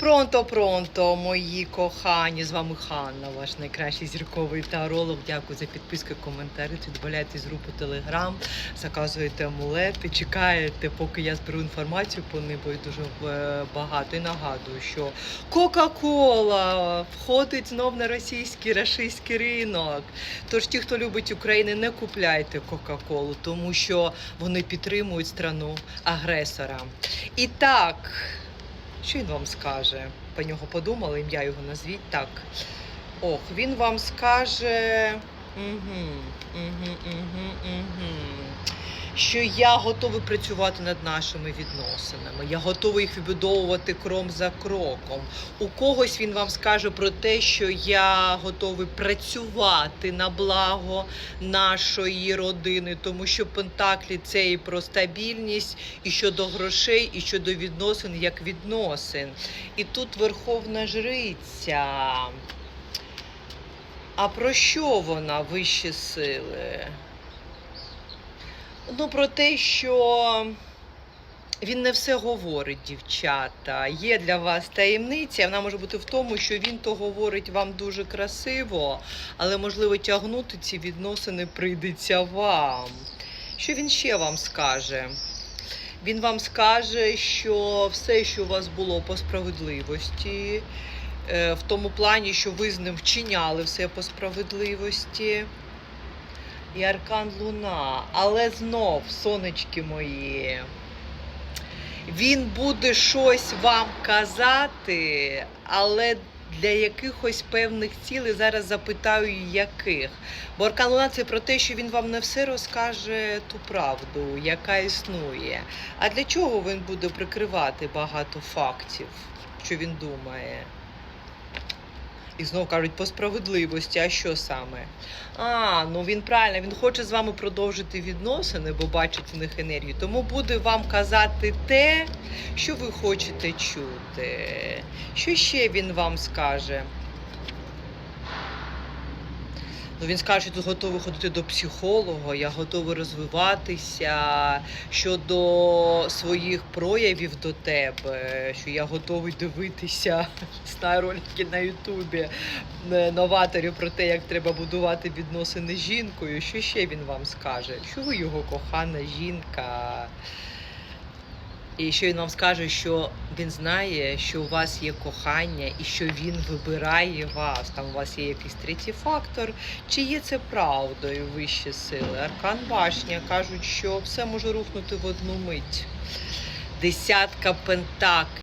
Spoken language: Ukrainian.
Пронто, пронто, мої кохані. З вами Ханна, ваш найкращий зірковий таролог. Дякую за підписки, коментарі. Відбавляйтесь з групу Телеграм, заказуєте амулети, чекаєте, поки я зберу інформацію по ним, бо дуже е, багато. І нагадую, що Кока-Кола входить знов на російський рашистський ринок. Тож ті, хто любить Україну, не купляйте Кока-Колу, тому що вони підтримують страну агресора. І так. Що він вам скаже? По нього подумали, ім'я його назвіть так. Ох, він вам скаже. Угу, угу, угу, угу. Що я готовий працювати над нашими відносинами. Я готовий їх вибудовувати кром за кроком. У когось він вам скаже про те, що я готовий працювати на благо нашої родини, тому що Пентаклі це і про стабільність, і щодо грошей, і щодо відносин як відносин. І тут Верховна Жриця. А про що вона вищі сили? Ну, про те, що він не все говорить, дівчата. Є для вас таємниця. Вона може бути в тому, що він то говорить вам дуже красиво, але можливо тягнути ці відносини прийдеться вам. Що він ще вам скаже? Він вам скаже, що все, що у вас було по справедливості, е, в тому плані, що ви з ним вчиняли все по справедливості. І аркан Луна. Але знов, сонечки мої, він буде щось вам казати, але для якихось певних цілей зараз запитаю, яких. Бо аркан Луна це про те, що він вам не все розкаже ту правду, яка існує. А для чого він буде прикривати багато фактів, що він думає? І знову кажуть по справедливості, а що саме? А, ну він правильно, він хоче з вами продовжити відносини, бо бачить в них енергію. Тому буде вам казати те, що ви хочете чути. Що ще він вам скаже? Ну, він скаже, що тут готовий ходити до психолога, я готовий розвиватися щодо своїх проявів до тебе, що я готовий дивитися знаю ролики на Ютубі е, новаторів про те, як треба будувати відносини з жінкою. Що ще він вам скаже? Що ви його кохана жінка? І що він вам скаже, що він знає, що у вас є кохання і що він вибирає вас. Там у вас є якийсь третій фактор. Чи є це правдою вищі сили? Аркан башня кажуть, що все може рухнути в одну мить. Десятка пентаклів.